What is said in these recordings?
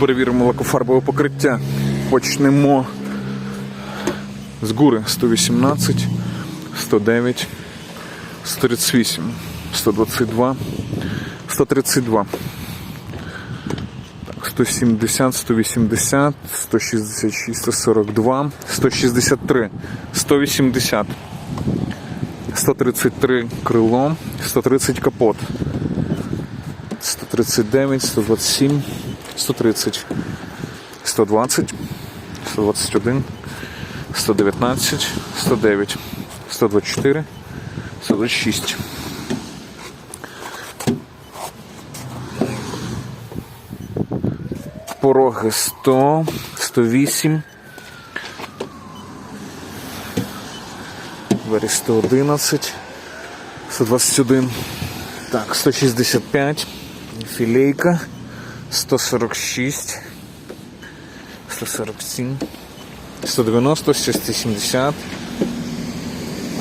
Перевіримо лакофарбове покриття. Почнемо з гури 118, 109, 138, 122, 132. Так, 170, 180, 166, 142, 163, 180, 133 крило, 130 капот, 139, 127, 130, 120, 121, 119, 109, 124, 126. Пороги 100, 108. Двері 111, 121. Так, 165. Філейка. 146. 147. 190, 170.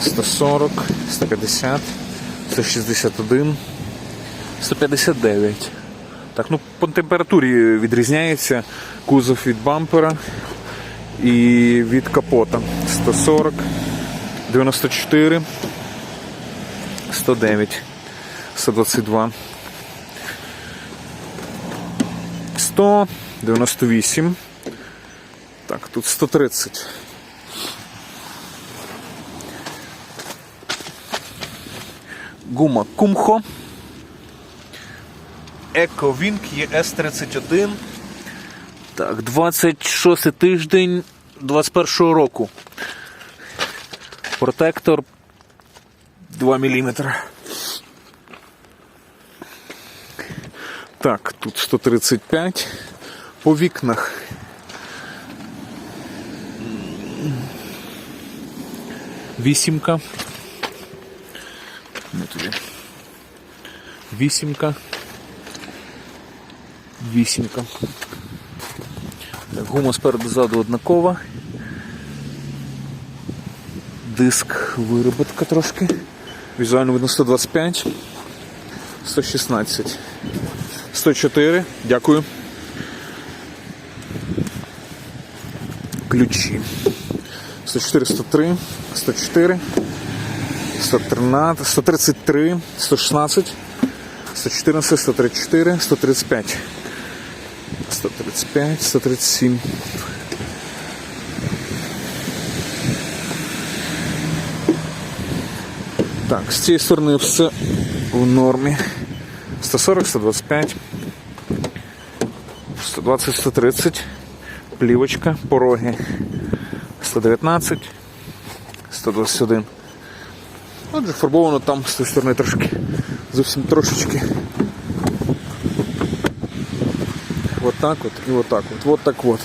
140, 150, 161, 159. Так, ну по температурі відрізняється кузов від бампера і від капота. 140, 94, 109, 122, 100, 98. Так, тут 130. Гума Кумхо. EcoWing ES31. Так, 26 тиждень 21 року. Протектор 2 мм. Так, тут 135 по вікнах. Вісімка. Вісімка. Вісімка. Так, гума спереду ззаду однакова. Диск вироботка трошки. Візуально видно 125. 116. 104. Дякую. Ключі. 104, 103, 104, 113, 133, 116, 114, 134, 135, 135, 137. Так, з цієї сторони все в нормі. 140, 125, 120, 130, плівочка, пороги 119, 121. Отже, фарбовано там з тієї сторони трошки, зовсім трошечки. Вот так вот и вот так вот. Вот так вот.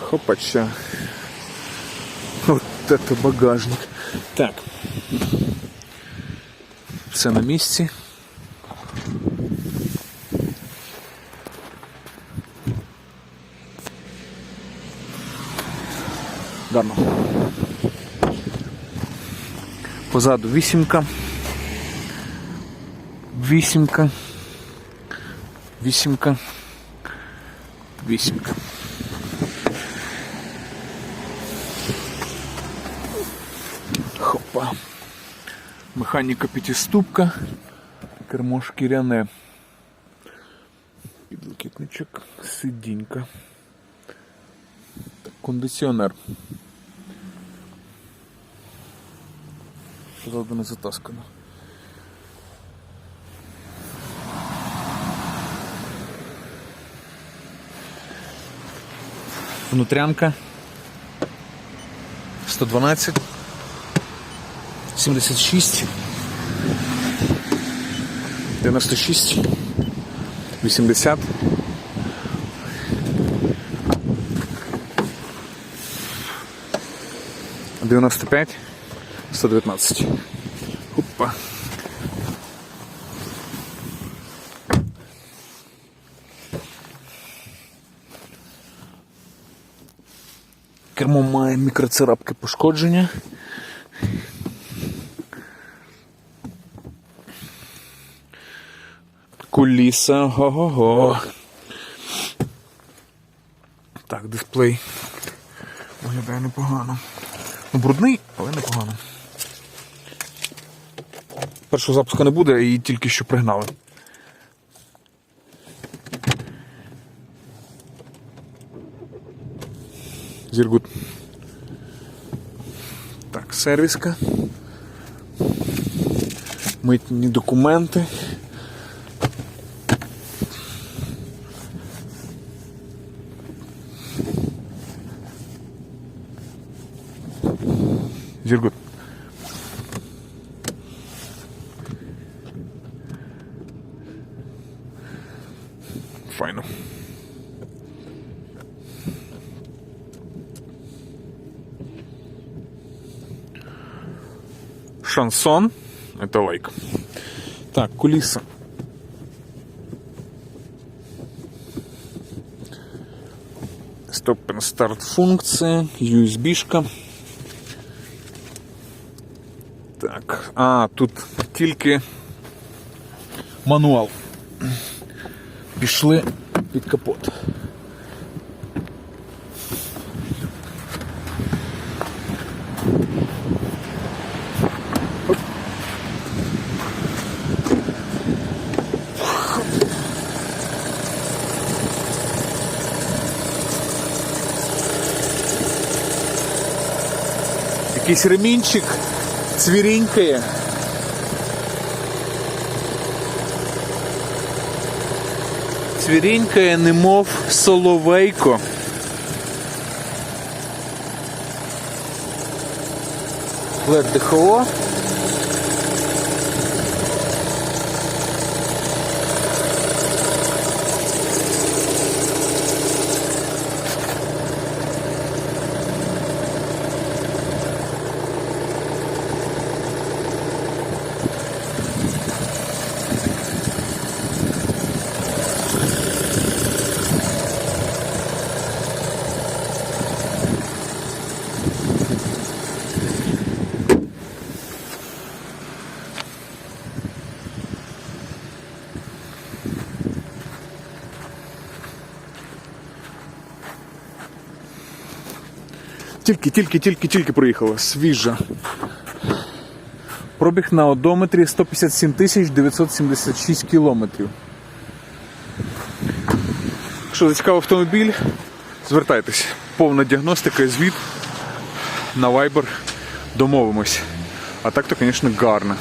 Хопача. Вот это багажник. Так. Все на місці. Гарно. Позаду вісімка. Вісімка. Вісімка. Вісімка. Механіка п'ятиступка. Кермо шкіряне. Підлокітничок, сидінька. Так, кондиціонер. Ззаду не затаскано. Внутрянка. 112. 76. 96. 80. Девяносто пять, сто девятнадцать. Опа. Кермо має мікроцарапки пошкодження. Куліса. Го-го-го. Так, дисплей. Виглядає непогано. Ну, брудний, але непогано. Першого запуску не буде, її тільки що пригнали. Зіргут. Так, сервіска. Митні документи. Зергут. Файно. Шансон. Это лайк. Так, кулиса. Стоп-старт функция, USB-шка. Так, а, тут тільки мануал. Пішли під капот. Якийсь ремінчик цвірінькає. Цвірінькає, немов соловейко. LED ДХО. Тільки, тільки, тільки, тільки проїхала. Свіжа. Пробіг на одометрі 157 тисяч 976 кілометрів. Якщо зацікавив автомобіль, звертайтесь. Повна діагностика і звіт на Viber домовимось. А так то, звісно, гарно.